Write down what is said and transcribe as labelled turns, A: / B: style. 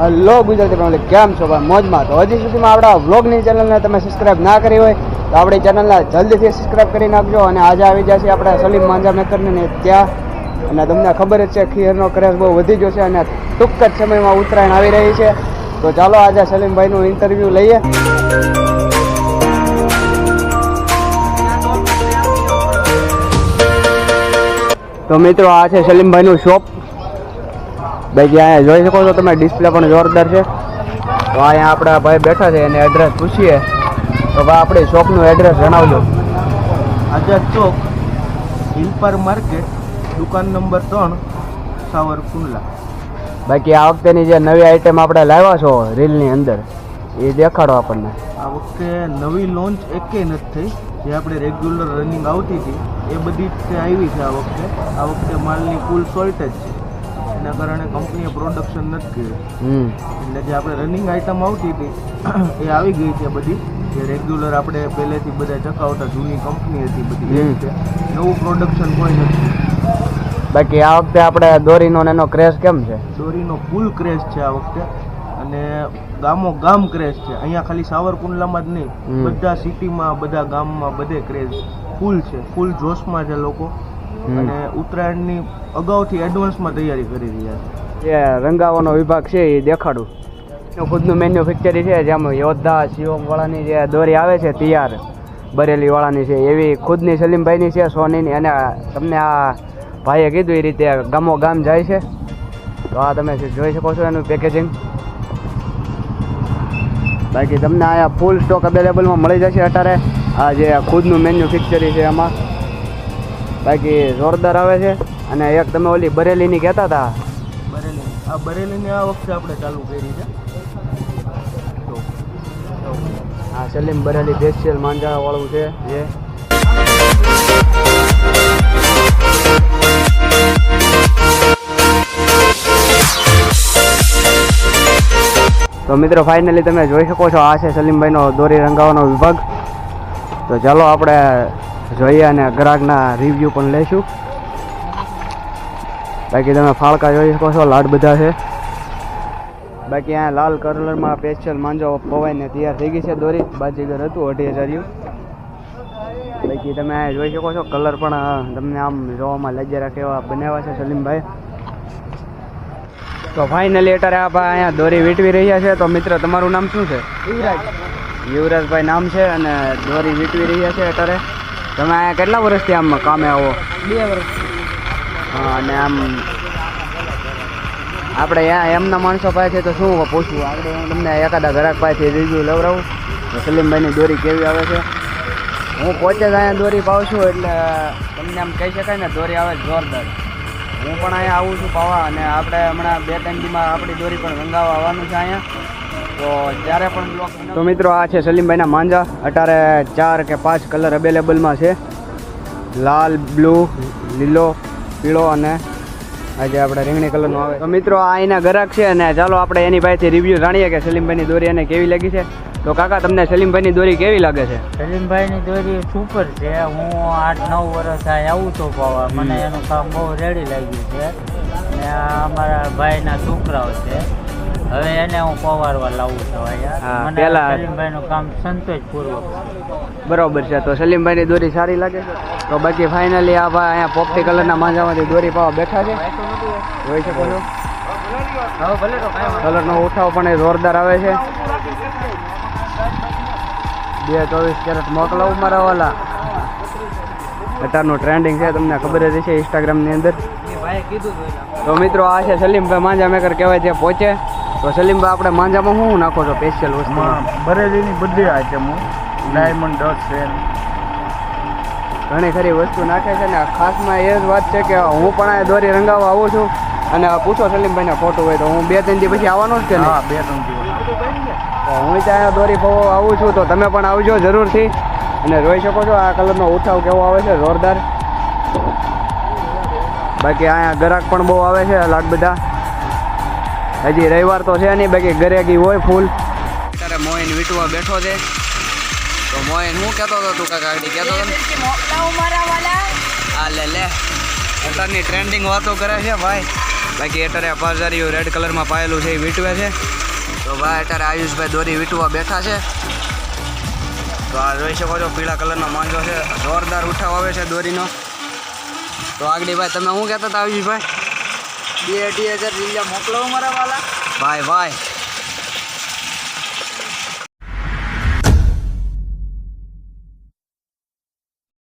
A: Hello Gujarati family, કેમ છો ભાઈ? મોજમાં તો હજી સુધીમાં આપણા વ્લોગની ચેનલને તમે સબસ્ક્રાઇબ ના કરી હોય, તો આપણી ચેનલને જલ્દીથી સબસ્ક્રાઇબ કરી નાખજો અને આજે આવી છે આપણે સલીમ માંજા મેકરને ત્યાં. અને તમને ખબર જ છે, ખીરનો ક્રેઝ બહુ વધી ગયો છે અને ટૂંક જ સમયમાં ઉત્તરાયણ આવી રહી છે. તો ચાલો આજે સલીમભાઈનું ઇન્ટરવ્યૂ લઈએ. તો મિત્રો, આ છે સલીમભાઈનું શોપ બાકી અહીંયા જોઈ શકો છો તમે ડિસ્પ્લે પણ જોરદાર છે. તો અહીંયા આપણા ભાઈ બેઠા છે એને એડ્રેસ પૂછીએ. તો ભાઈ આપણે શોપનું એડ્રેસ જણાવજો.
B: આઝાદ ચોક હિલપર માર્કેટ દુકાન નંબર ત્રણ સાવર કુંડલા
A: બાકી આ વખતેની જે નવી આઈટમ આપણે લાવ્યા છો રીલની અંદર એ દેખાડો આપણને.
B: આ વખતે નવી લોન્ચ એકેય નથી થઈ જે આપણે રેગ્યુલર રનિંગ આવતી હતી એ બધી જ આવી છે આ વખતે. આ વખતે માલની ફૂલ શોર્ટેજ છે. એના કારણે કંપનીએ પ્રોડક્શન નથી કર્યું. એટલે જે આપણે રનિંગ આઇટમ આવતી હતી એ આવી ગઈ છે બધી. જે રેગ્યુલર આપણે પહેલેથી બધા ચકાવતા જૂની કંપની હતી બધી. એ રીતે નવું પ્રોડક્શન કોઈ નથી
A: બાકી આ વખતે આપણે દોરીનો ને એનો ક્રેશ કેમ છે?
B: દોરીનો ફૂલ ક્રેશ છે આ વખતે. અને ગામો ગામ ક્રેઝ છે. અહીંયા ખાલી સાવરકુંડલામાં જ નહીં. બધા સિટીમાં બધા ગામમાં બધે ક્રેઝ ફૂલ છે. ફૂલ જોશમાં છે લોકો. અને ઉત્તરાયણની અગાઉથી એડવાન્સમાં તૈયારી કરી રહ્યા છે.
A: જે રંગાવાનો વિભાગ છે એ દેખાડું. ખુદનું મેન્યુફેક્ચરી છે જેમાં યોદ્ધા શિવમવાળાની જે દોરી આવે છે તૈયાર બરેલી વાળાની છે એવી ખુદની સલીમભાઈની છે સોનીની. અને તમને આ ભાઈએ કીધું એ રીતે ગામો ગામ જાય છે. તો આ તમે જોઈ શકો છો એનું પેકેજિંગ બાકી તમને અહીંયા ફૂલ સ્ટોક અવેલેબલમાં મળી જશે અત્યારે. આ જે ખુદનું મેન્યુફેક્ચરી છે એમાં. બાકી જોરદાર આવે છે. અને એક તમે ઓલી બરેલીની કહેતા હતા?
B: બરેલી. આ બરેલીની આ વખતે આપણે ચાલુ કરી છે.
A: આ સલીમ બરેલી સ્પેશિયલ માંજા વાળું છે જે તો મિત્રો ફાઇનલી તમે જોઈ શકો છો આ છે સલીમભાઈનો દોરી રંગાવાનો વિભાગ. તો ચાલો આપણે જોઈએ અને ગ્રાહકના રિવ્યૂ પણ લઈશું બાકી તમે ફાળકા જોઈ શકો છો લાડ બધા છે. બાકી અહીંયા લાલ કલરમાં સ્પેશિયલ માંજો પવાઈને તૈયાર થઈ ગઈ છે દોરી. બાજીગર હતું અઢી હજારિયું બાકી તમે અહીંયા જોઈ શકો છો કલર પણ તમને આમ જોવામાં લજ્જા રાખે એવા બનાવ્યા છે સલીમભાઈ. તો ફાઇનલી અત્યારે આ ભાઈ અહીંયા દોરી વીંટવી રહ્યા છે. તો મિત્ર તમારું નામ શું છે? યુવરાજ. યુવરાજભાઈ નામ છે અને દોરી વીંટવી રહ્યા છે અત્યારે. તમે અહીંયા કેટલા વર્ષથી આમ કામે આવો? બે વર્ષ હા અને આમ આપણે એમના માણસો પાસે તો શું પૂછવું આપણે હું તમને એકાદા ગ્રાહક પાસેથી રિવ્યુ લવડાવું. તો સલીમભાઈની દોરી કેવી આવે છે? હું પોતે જ અહીંયા દોરી પાઉં છું એટલે તમને આમ કહી શકાય ને દોરી આવે જોરદાર. હું પણ અહીંયા આવું છું પાવા અને આપણે હમણાં બે ત્રણ દીમાં આપણી દોરી પણ રંગાવવા આવવાનું છે અહીંયા. તો જ્યારે પણ બ્લોક તો મિત્રો આ છે સલીમભાઈના માંજા. અત્યારે ચાર કે પાંચ કલર અવેલેબલમાં છે. લાલ બ્લુ લીલો પીળો અને આજે આપણે રીંગણી કલરનો આવે. તો મિત્રો આ એના ગ્રાહક છે અને ચાલો આપણે એની પાસેથી રિવ્યૂ જાણીએ કે સલીમભાઈની દોરી એને કેવી લાગી છે. તો કાકા તમને સલીમભાઈની દોરી કેવી લાગે છે?
C: સલીમભાઈની દોરી સુપર છે. હું આઠ નવ વર્ષ આ આવું તો પાવા મને એનું કામ બહુ રેડી લાગ્યું છે. અને આ અમારા ભાઈના છોકરાઓ છે. હવે એને હું પવારવા લાવું છું અહીંયા મને
A: પહેલા-
C: કામ સંતોષપૂર્વક. છે
A: બરોબર છે તો સલીમભાઈની દોરી સારી લાગે તો બાકી ફાઇનલી આ ભાઈ અહીંયા પોપટી કલરના માંજામાંથી દોરી પાવા બેઠા છે. જોઈ શકો છો. કલરનો ઉઠાવ પણ એ જોરદાર આવે છે. બે ચોવીસ કેરેટ મોકલાવું મારા વાલા. અત્યારનું ટ્રેન્ડિંગ છે તમને ખબર જ હશે ઇન્સ્ટાગ્રામની અંદર. તો મિત્રો આ છે સલીમભાઈ માંજા મેકર કહેવાય છે પહોંચે. તો સલીમભાઈ આપણે માંજામાં શું નાખો છો? સ્પેશિયલ વસ્તુ?
B: બરેલીની બધી આઈટમો ડાયમંડ ડસ્ટ છે
A: ઘણી ખરી વસ્તુ નાખે છે ને ખાસમાં એ જ વાત છે કે હું પણ આ દોરી રંગાવવા આવું છું અને પૂછો સલીમભાઈને ફોટો હોય તો હું બે ત્રણ દી પછી આવવાનો જ કે નહીં
B: હા બે ત્રણ દિવસ.
A: તો હું ત્યાં દોરી પાવા આવું છું તો તમે પણ આવજો જરૂરથી. અને જોઈ શકો છો આ કલરનો ઉઠાવ કેવો આવે છે જોરદાર. બાકી અહીંયા ગ્રાહક પણ બહુ આવે છે અલગ બધા. હજી રવિવાર તો છે નહીં બાકી ગરેગી હોય ફૂલ. અત્યારે મોઈન વીટવા બેઠો છે. તો મોઈન હું કહેતો હતો તું કાકા આગળ કહેતો હતો ને? આ લે લે. અત્યારની ટ્રેન્ડિંગ વાતો કરે છે ભાઈ. બાકી અત્યારે પારજારીઓ રેડ કલરમાં પાયેલું છે એ વીટવે છે. તો ભાઈ અત્યારે આયુષભાઈ દોરી વીટવા બેઠા છે. તો આ જોઈ શકો છો પીળા કલરનો માંજો છે. જોરદાર ઉઠાવ આવે છે દોરીનો. તો આગળ ભાઈ તમે શું કહેતા હતા આયુષભાઈ?
C: બે અઢી હજાર રૂપિયા મોકલો મારા વાલા.
A: ભાઈ ભાઈ.